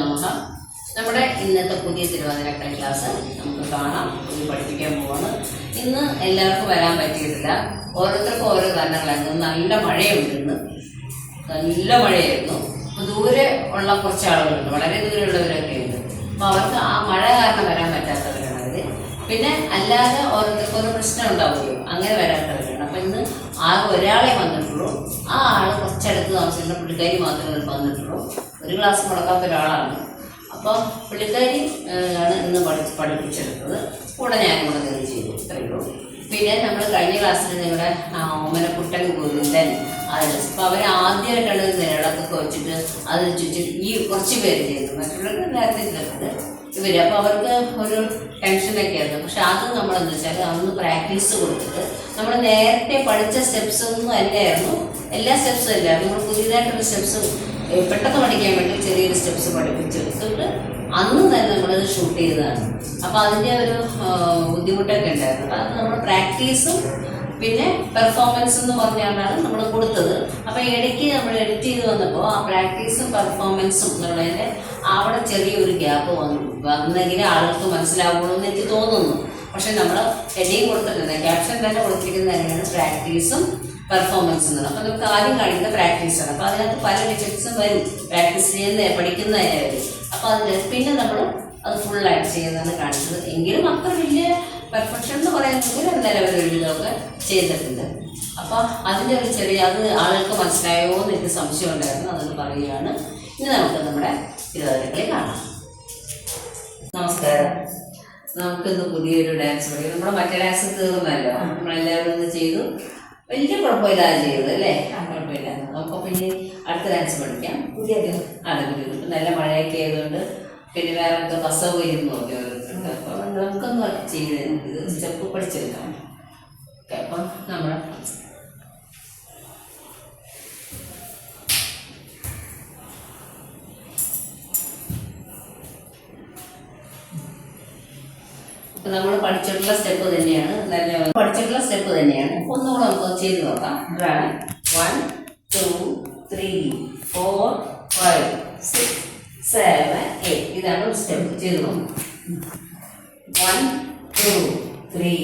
നമഃ നമ്മുടെ ഇന്നത്തെ പുതിയ തിരുവാതിരക്കളി ക്ലാസ് നമുക്ക് കാണാം. ഇത് പഠിപ്പിക്കാൻ പോവാണ്. ഇന്ന് എല്ലാവർക്കും വരാൻ പറ്റിയിട്ടില്ല. ഓരോരുത്തർക്കും ഓരോ കാരണങ്ങളായിരുന്നു. നല്ല മഴയുണ്ട് ഇന്ന്. നല്ല മഴയായിരുന്നു. അപ്പോൾ ദൂരെ ഉള്ള കുറച്ച് ആളുകളുണ്ട്. വളരെ ദൂരെയുള്ളവരൊക്കെ ഉണ്ട്. അപ്പോൾ അവർക്ക് ആ മഴ കാരണം വരാൻ പറ്റാത്തവരാണ് അവർ പിന്നെ അല്ലാതെ ഓരോരുത്തർക്ക് ഒരു പ്രശ്നം ഉണ്ടാവുകയോ അങ്ങനെ വരാത്തവരാണ്. അപ്പം ഇന്ന് ആ ഒരാളെ വന്നിട്ടുള്ളൂ. ആ ആൾ കുറച്ചടുത്ത് താമസിക്കുന്ന പുള്ളിക്കാരി മാത്രമേ വന്നിട്ടുള്ളൂ. ഒരു ക്ലാസ് മുടക്കാത്ത ഒരാളാണ് അപ്പോൾ പുള്ളിക്കാരി ആണ് ഇന്ന് പഠിച്ച് പഠിപ്പിച്ചെടുത്തത്. കൂടെ ഞാനും കൂടെ കയറി ചെയ്തു. ഇത്രയേ ഉള്ളൂ. പിന്നെ നമ്മൾ കഴിഞ്ഞ ക്ലാസ്സിൽ നിങ്ങളുടെ ഓമനക്കുട്ടൻ ഗുരുന്തൻ അത് അപ്പോൾ അവർ ആദ്യമായിട്ടാണ് നിലവിളക്കൊക്കെ വെച്ചിട്ട് അത് ചുറ്റും ഈ കുറച്ച് പേര് ചെയ്തു മറ്റുള്ളവർക്ക് നേരത്തെ ചെയ്തിട്ടുണ്ട് ഇവർ അപ്പോൾ അവർക്ക് ഒരു ടെൻഷനൊക്കെ ആയിരുന്നു. പക്ഷെ അത് നമ്മളെന്ന് വെച്ചാൽ അന്ന് പ്രാക്ടീസ് കൊടുത്തിട്ട് നമ്മൾ നേരത്തെ പഠിച്ച സ്റ്റെപ്സ് ഒന്നും അല്ലായിരുന്നു. എല്ലാ സ്റ്റെപ്സും അല്ല നമ്മൾ പുതിയതായിട്ടുള്ള സ്റ്റെപ്സ് പെട്ടെന്ന് പഠിക്കാൻ വേണ്ടി ചെറിയൊരു സ്റ്റെപ്സ് പഠിപ്പിച്ചു. പഠിപ്പിച്ചെടുത്തിട്ട് അന്ന് തന്നെ നമ്മളത് ഷൂട്ട് ചെയ്തതാണ്. അപ്പോൾ അതിന്റെ ഒരു ബുദ്ധിമുട്ടൊക്കെ ഉണ്ടായിരുന്നു. അത് നമ്മൾ പ്രാക്ടീസും പിന്നെ പെർഫോമൻസ് എന്ന് പറഞ്ഞാണ് നമ്മൾ കൊടുത്തത്. അപ്പോൾ ഇടയ്ക്ക് നമ്മൾ എഡിറ്റ് ചെയ്ത് വന്നപ്പോൾ ആ പ്രാക്ടീസും പെർഫോമൻസും എന്നുള്ളതിന് അവിടെ ചെറിയൊരു ഗ്യാപ്പ് വന്നു. വന്നെങ്കിൽ ആളുകൾക്ക് മനസ്സിലാവുള്ളൂ എന്ന് എനിക്ക് തോന്നുന്നു. പക്ഷെ നമ്മൾ ഹെഡിങ് കൊടുത്തിട്ടുണ്ട്. ക്യാപ്ഷൻ തന്നെ കൊടുത്തിരിക്കുന്നത് തന്നെയാണ് പ്രാക്ടീസും പെർഫോമൻസ് എന്നത് അപ്പോൾ നമുക്ക് ആദ്യം കാണിക്കുന്ന പ്രാക്ടീസാണ് അപ്പോൾ അതിനകത്ത് പല ഡിഫക്ട്സും വരും. പ്രാക്ടീസ് ചെയ്യുന്ന പഠിക്കുന്നതിനായാലും അപ്പോൾ അതിന് പിന്നെ നമ്മൾ അത് ഫുള്ളായിട്ട് ചെയ്യുന്നതാണ് കാണിച്ചത്. എങ്കിലും അത്ര വലിയ പെർഫെക്ഷൻ എന്ന് പറയുന്നത് നിലവിലൊക്കെ ചെയ്തിട്ടുണ്ട്. അപ്പോൾ അതിന്റെ ഒരു ചെറിയ അത് ആളുകൾക്ക് മനസ്സിലായോ എന്ന് എനിക്ക് സംശയം ഉണ്ടായിരുന്നു. അതൊന്ന് പറയുകയാണ്. ഇനി നമുക്ക് നമ്മുടെ തിരുവാതിരക്കളി കാണാം. നമസ്കാരം. നമുക്കിന്ന് പുതിയൊരു ഡാൻസ് പഠിക്കും നമ്മുടെ മറ്റേ ഡാൻസ് തീർന്നല്ലോ. നമ്മളെല്ലാവരും ഒന്ന് ചെയ്തു. വലിയ കുഴപ്പമില്ലാതെ ചെയ്തത് അല്ലേ? കുഴപ്പമില്ല. നമുക്ക് പിന്നെ അടുത്ത ഡാൻസ് പഠിക്കാം. പുതിയ അതെ പുതിയ നല്ല മഴയൊക്കെ ആയതുകൊണ്ട് പിന്നെ വേറെ എന്തോ ബസ് നോക്കി ഓരോരുത്തർക്ക് അപ്പോൾ നമുക്കൊന്ന് ചെയ്ത് സ്റ്റെപ്പ് പഠിച്ചെടുക്കാം. ഓക്കെ അപ്പം നമ്മൾ ഇപ്പൊ നമ്മൾ പഠിച്ചിട്ടുള്ള സ്റ്റെപ്പ് തന്നെയാണ്. നല്ല പഠിച്ചിട്ടുള്ള സ്റ്റെപ്പ് തന്നെയാണ്. ഒന്നുകൂടെ നമുക്ക് ചെയ്ത് നോക്കാം. അതാണ് one two three four five six seven eight ഇതാണ് ഒരു സ്റ്റെപ്പ് ചെയ്ത് നോക്കാം. One two three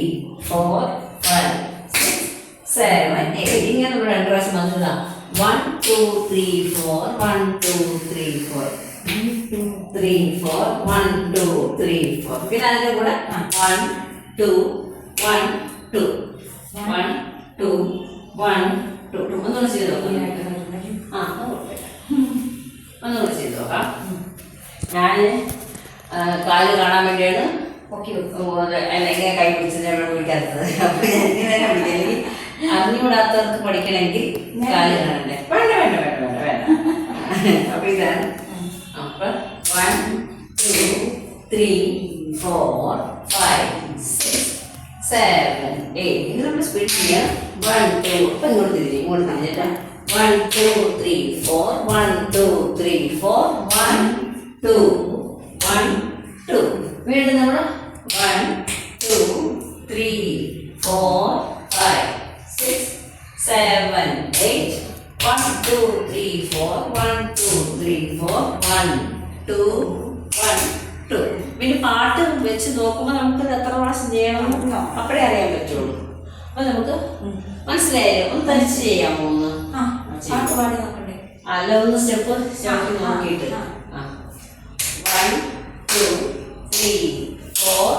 four five six seven eight ഇങ്ങനെ നമ്മൾ രണ്ട് പ്രാവശ്യം വന്നതാണ് one two three four one two three four three four one two three four പിന്നെ അതിന്റെ കൂടെ one two one two one two one two ഒന്നുകൂടെ ചെയ്ത് നോക്കാം. ആ ഒന്നുകൂടെ ചെയ്ത് നോക്കാം. ഞാൻ കാൽ കാണാൻ വേണ്ടിയാണ് അല്ലെങ്കിൽ കൈ പിടിച്ചത് നമ്മൾ വിളിക്കാത്തത്. അപ്പൊ ഞാൻ ഇങ്ങനെ വിളിക്കണമെങ്കിൽ അറിഞ്ഞുകൂടാത്തവർക്ക് പഠിക്കണമെങ്കിൽ കാൽ കാണണ്ടേ? വേണ്ട വേണ്ട വേണ്ട വേണ്ട വേണ്ട. അപ്പൊ ഇതാണ്. അപ്പൊ one two three four five six seven eight ഇത് നമ്മൾ സ്പ്ലിറ്റ് ചെയ്യാം വൺ ടു ഇപ്പൊ ഇങ്ങോട്ട് തിരിഞ്ഞു ഇങ്ങോട്ട് തിരിഞ്ഞിട്ട് one two three four one two three four one two one two വീണ്ടും നമ്മൾ one two three four five six seven eight one two three four one two three four one two one two പിന്നെ പാട്ട് വെച്ച് നോക്കുമ്പോൾ നമുക്ക് ഇത് എത്ര പ്രാവശ്യം ചെയ്യണം അപ്പോഴേ അറിയാൻ പറ്റുള്ളൂ അപ്പൊ നമുക്ക് മനസ്സിലായല്ലോ? ഒന്ന് തനിച്ച് ചെയ്യാൻ പോകുന്നു അല്ല ഒന്ന് സ്റ്റെപ്പ് സ്റ്റെപ്പ് നോക്കിയിട്ട്. One two three four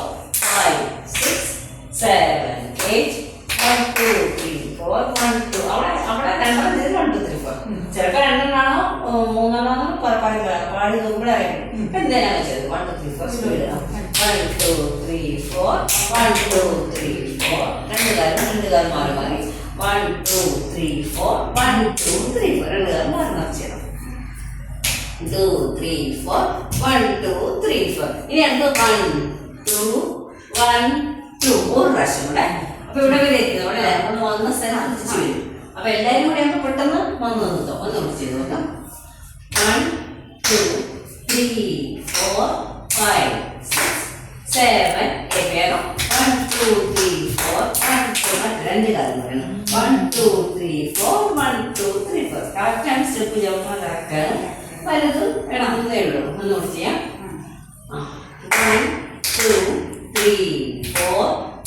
five six seven eight one two three four one two അവിടെ അവിടെ രണ്ടെണ്ണം ഇതിൽ വൺ ടു ചിലപ്പോ രണ്ടെണ്ണാണോ മൂന്നെണ്ണാണോ പ- പാടി നോക്കുമ്പോഴായിരുന്നു എന്തിനാണ് വെച്ചത്? One two three four speed one two three four one two three four രണ്ട് കാലം രണ്ട് കാലം മാറി മാറി. One two three four one two three four മാറി മാറി ചെയ്യണം two three four one two three four ഇനി അടുത്ത വൺ ടു വൺ ടു ഒരു പ്രാവശ്യം കൂടെ. അപ്പൊ ഇവിടെ വരെ അവിടെ ഒന്ന് വന്ന സ്ഥലം തിരിച്ചു വരും. അപ്പൊ എല്ലാരും കൂടെ ആകുമ്പോൾ പെട്ടെന്ന് വന്ന് നിർത്തോ ഒന്ന് കൂടി ചെയ്ത് നോക്കാം one two three four five six seven eight രണ്ട് പറയണം. One two three four one two three four കറക്റ്റാണ് സ്റ്റെപ്പ് ചവിട്ടുന്നത് കറക്റ്റാണ് വലുത് ഇടന്നതേ ഉള്ളൂ. ഒന്നുകൂടി ചെയ്യാം. One two three four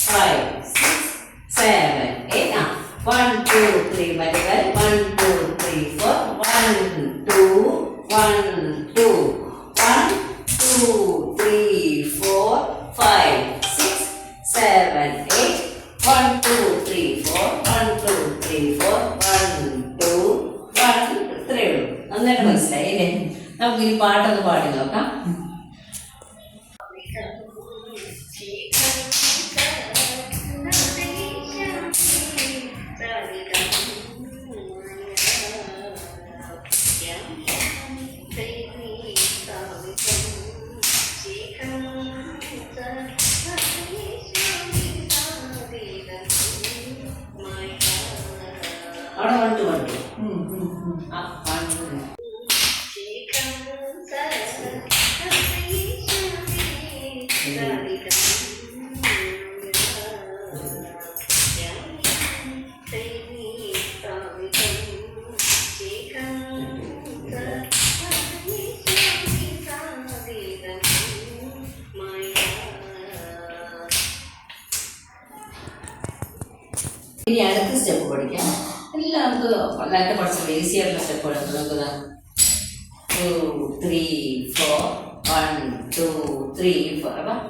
five six seven eight ആ വൺ ടു ത്രീ മറ്റേ one two three four one two one two ഈ പാടി നോക്കാം. ഇനി അടുത്ത സ്റ്റെപ്പ് പഠിക്കാം. എല്ലാം നമുക്ക് നേരത്തെ പഠിച്ചത് ഈസി ആയിട്ടുള്ള സ്റ്റെപ്പ് നമുക്ക് two three four one two three four അപ്പം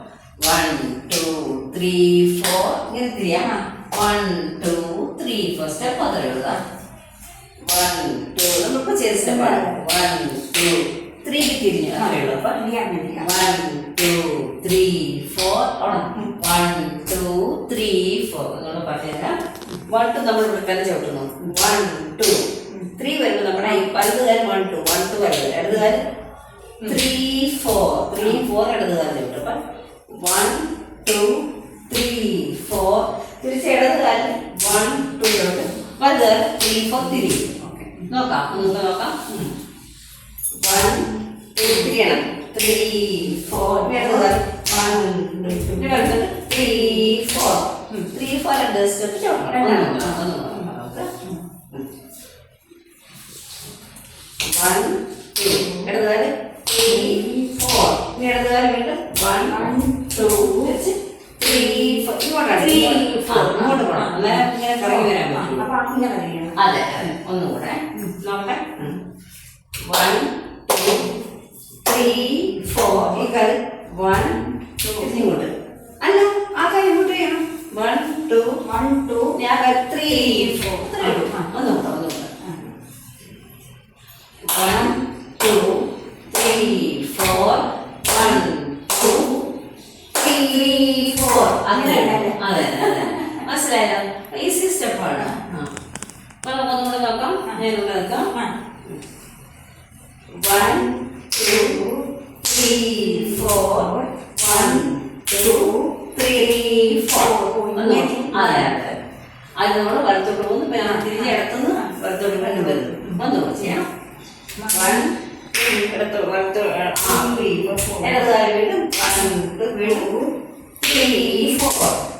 വൺ ടു ത്രീ ഫോർ ഇങ്ങനെ തിരിയാം one two three four step അത്ര എഴുതാം വൺ ടു നമ്മളിപ്പോൾ ചെയ്ത സ്റ്റെപ്പാണ് വൺ ടു ത്രീ തിരിഞ്ഞു അത്രേ ഉള്ളൂ. അപ്പം one two three four one two three four പറഞ്ഞുതരാം. വൺ ടു നമ്മൾ തന്നെ ചവിട്ടുന്നു. വൺ ടു ത്രീ വരുമ്പോൾ നമ്മുടെ വലതുകാരൻ വൺ ടു വൺ ടു വരുന്നത് ഇടതുകാരൻ ത്രീ ഫോർ ത്രീ ഫോർ ഇടതുകാരൻ ചവിട്ടും. അപ്പം വൺ ടു ത്രീ ഫോർ തിരിച്ച് ഇടതുകാരൻ വൺ ടു ചവിട്ടും. വലതുകാരൻ ത്രീ ഫോർ തിരിയും നോക്കാം. നമുക്ക് നോക്കാം. വൺ ടു ആണ്. Three four ഇടതുകാരൻ one two three four three four ചോദിക്കണം വൺ ടു ഇടതുകാരൻ ത്രീ ഫോർ ഇടതുകാരൻ വീണ്ടും വൺ ടു ത്രീ ഫോർ ഇങ്ങോട്ടാണ് Three, four. ഇങ്ങോട്ട് പോകണം അന്നേരം ഇങ്ങനെ കറങ്ങി വരാൻ അപ്പൊ അങ്ങനെ കഴിയണം അതെ അതെ. ഒന്നുകൂടെ നോക്കട്ടെ വൺ ടു ത്രീ ഫോർ ഈ കാൽ വൺ ടു ഇങ്ങോട്ട് അല്ല ആ കാര്യം ഇങ്ങോട്ട് ചെയ്യണം വൺ ടു വൺ ടു ഞാൻ കാൽ ത്രീ ഫോർ ഇത്രയേ ഉള്ളൂ ഒന്നുകൂടെ ഒന്നുകൂടെ one two three four one two three four അങ്ങനെ അതെ അതെ മനസ്സിലായല്ലോ ഈസി സ്റ്റെപ്പാണ് അപ്പൊ നമുക്ക് ഒന്നുകൂടെ നോക്കാം ഞാനിവിടെ നോക്കാം one two three four one two three four അതെ അതെ അത് നമ്മൾ വലത്തോട്ട് പോകുന്നു തിരിഞ്ഞ് ഇടത്തുനിന്ന് വലത്തോട്ട് കണ്ടു വരുന്നു. വന്നു ചെയ്യാം.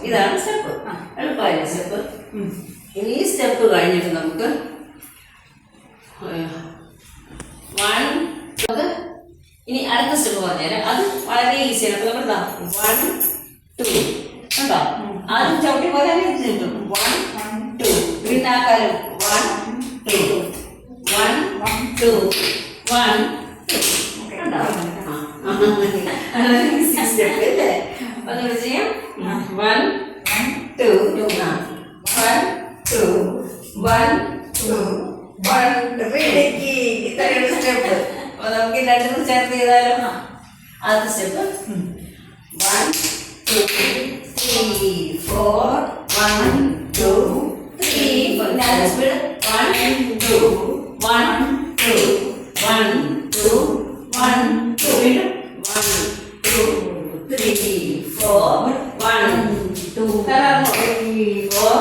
ഇതാണ് സ്റ്റെപ്പ്. എളുപ്പമായ സ്റ്റെപ്പ്? ഈ സ്റ്റെപ്പ് കഴിഞ്ഞിട്ട് നമുക്ക് വൺ ഇനി അടുത്ത സ്റ്റെപ്പ് പറഞ്ഞുതരാം. അത് വളരെ ഈസിയാണ്. അപ്പൊ നമ്മൾ വൺ ടു. കണ്ടോ? ആദ്യം ചവിട്ടി ഇത് കിട്ടും വൺ ടു പിന്നെ ആ കാലം one two one two one ചെയ്യാം one two one two one two one ഇടയ്ക്ക് ഇത്രയാണ് സ്റ്റെപ്പ്. അപ്പൊ നമുക്ക് രണ്ടും ചേർത്ത് ചെയ്താലോ? ആദ്യ step. One two three One, two, three. Four. Now let's one two one two one two one two വീണ്ടും one One, two, three, four. One, two, three, four.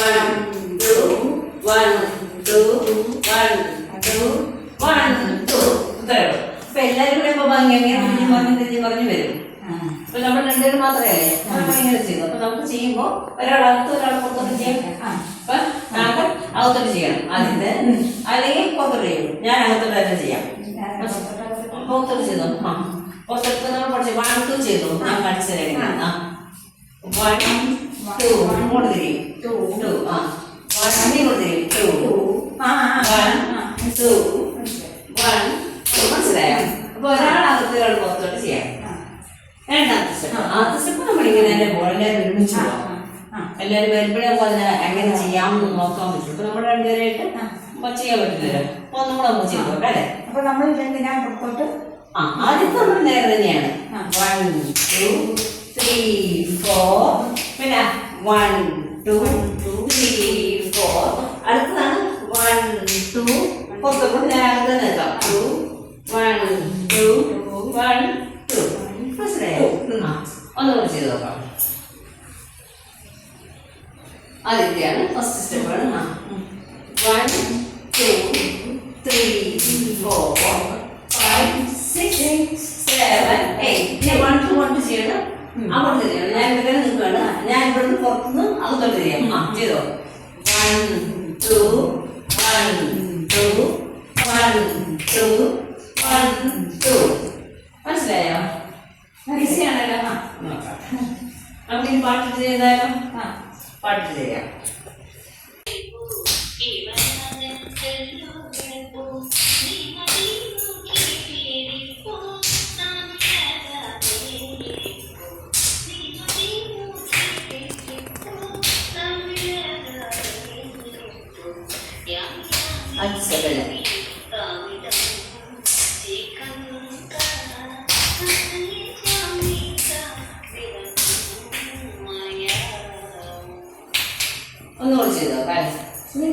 One, two, one, two, one, two, one, two. ഉള്ളൂ അപ്പൊ എല്ലാവരും കൂടെ ഇപ്പൊ ഭംഗി തിരിഞ്ഞ് പറഞ്ഞ് പറഞ്ഞു വരും അപ്പൊ നമ്മൾ രണ്ടുപേരും മാത്രമേ നമ്മൾ ഇങ്ങനെ ചെയ്തു അപ്പൊ നമുക്ക് ചെയ്യുമ്പോ ഒരാൾ അകത്ത് ഒരാൾ പുറത്തോട്ട് ചെയ്യും അപ്പൊ നമുക്ക് അകത്തോട്ട് ചെയ്യണം. അതിന് അല്ലെങ്കിൽ പുറത്തോട്ട് ചെയ്യും. ഞാൻ അകത്തോട്ട് തന്നെ ചെയ്യാം. പുറത്തോട്ട് ചെയ്തു? ആ. പുറത്തെടുത്ത് നമ്മൾ പഠിച്ചു. വൺ ടു ചെയ്തു? ഞാൻ പഠിച്ചു തരാം ആ. വൺ ടു ഇങ്ങോട്ട് തിരിയും. ടു ടു ആ. വൺ ഇങ്ങോട്ട് തിരിയും. ടു ടു ആ വൺ ടു വൺ മനസ്സിലായോ? അപ്പൊ ഒരാളകത്ത് ഒരാൾ പുറത്തോട്ട് ചെയ്യാം. രണ്ടാമത്തെ സ്റ്റെപ്പ് ആദ്യത്തെ സ്റ്റെപ്പ് നമ്മളിങ്ങനെ എന്റെ എല്ലാവരും ഒരുമിച്ച് എല്ലാവരും വരുമ്പോഴേ നമുക്ക് അതിനെ എങ്ങനെ ചെയ്യാമെന്ന് നോക്കാൻ പറ്റും. ഇപ്പൊ നമ്മൾ രണ്ടുപേരായിട്ട് ചെയ്യാൻ പറ്റില്ലല്ലോ അപ്പൊ ഒന്നും കൂടെ ചെയ്തു അല്ലേ? അപ്പൊ നമ്മൾ ഇതെന്തിനാ പുറത്തോട്ട് ആ ആദ്യത്തെ നമ്മൾ നേരെ തന്നെയാണ്. വൺ ടു ത്രീ ഫോർ പിന്നെ വൺ ടു ത്രീ ഫോർ അടുത്തതാണ് വൺ ടു പുറത്തോട്ട് നേരെ തന്നെ നിൽക്കാം ടു വൺ ടു വൺ മനസ്സിലായോ? ആ ഒന്നുകൂടി ചെയ്ത് നോക്കാം. ആദ്യത്തെയാണ് ഫസ്റ്റ് സ്റ്റെപ്പാണ് ആ one two three four five six seven eight one two one two ചെയ്യണം. അവിടെ തിരിയണം ഞാൻ ഇവിടെ നിൽക്കുകയാണ്. ഞാൻ ഇവിടുന്ന് പുറത്തുനിന്ന് അങ്ങോട്ട് തിരിയാം ആ ചെയ്തോ വൺ ടു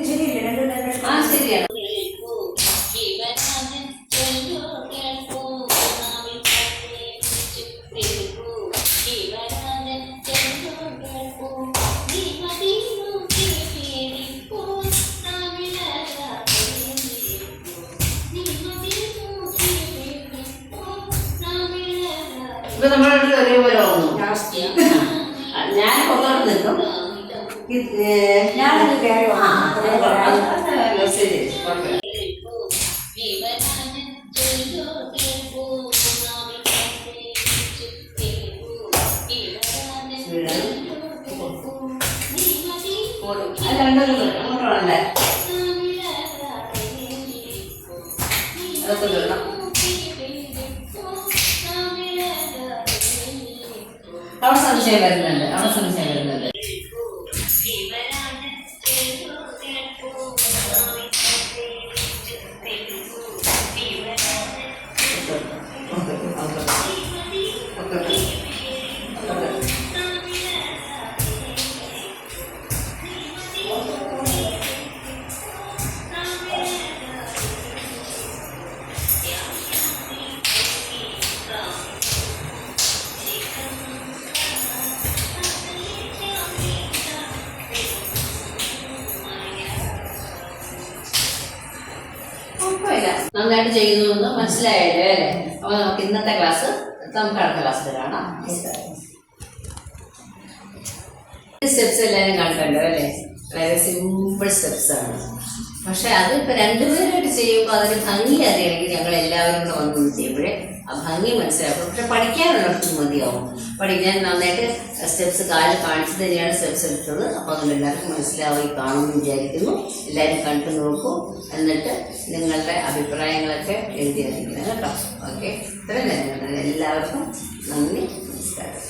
ശരിയല്ലേ രണ്ട് രണ്ട് ആ ശരിയാണ് ഇപ്പൊ നമ്മളെ ഒരേപോലെ അതൊക്കെ ഇടണം അവിടെ സംശയം വരുന്നുണ്ട് അവിടെ സംശയം വരുന്നുണ്ട് ചെയ്യുന്നു എന്ന് മനസ്സിലായല്ലേ? അല്ലേ അപ്പൊ നമുക്ക് ഇന്നത്തെ ക്ലാസ് നമുക്ക് അടുത്ത ക്ലാസ്സിൽ കാണാം. സ്റ്റെപ്സ് എല്ലാവരും കണ്ടല്ലോ അല്ലേ? വളരെ സിമ്പിൾ സ്റ്റെപ്സ് ആണ്. പക്ഷെ അത് ഇപ്പൊ രണ്ടുപേരായിട്ട് ചെയ്യുമ്പോൾ അതിന് ഭംഗി അറിയണമെങ്കിൽ ഞങ്ങൾ എല്ലാവരും കൂടെ വന്നു ചെയ്യുമ്പോഴേ ആ ഭംഗി മനസ്സിലാക്കും. പക്ഷെ പഠിക്കാനുള്ളവർക്ക് മതിയാവും. പഠിക്കാൻ നന്നായിട്ട് സ്റ്റെപ്സ് കാൽ കാണിച്ചു തന്നെയാണ് സ്റ്റെപ്സ് എടുത്തത്. അപ്പൊ അതുകൊണ്ട് എല്ലാവർക്കും മനസ്സിലാവുകയും കാണുമെന്ന് വിചാരിക്കുന്നു. എല്ലാവരും കണ്ടു നോക്കൂ. എന്നിട്ട് നിങ്ങളുടെ അഭിപ്രായങ്ങളൊക്കെ എഴുതി അറിയിക്കണം കേട്ടോ. ഓക്കെ ഇത്രയും നേരം എല്ലാവർക്കും നന്ദി നമസ്കാരം.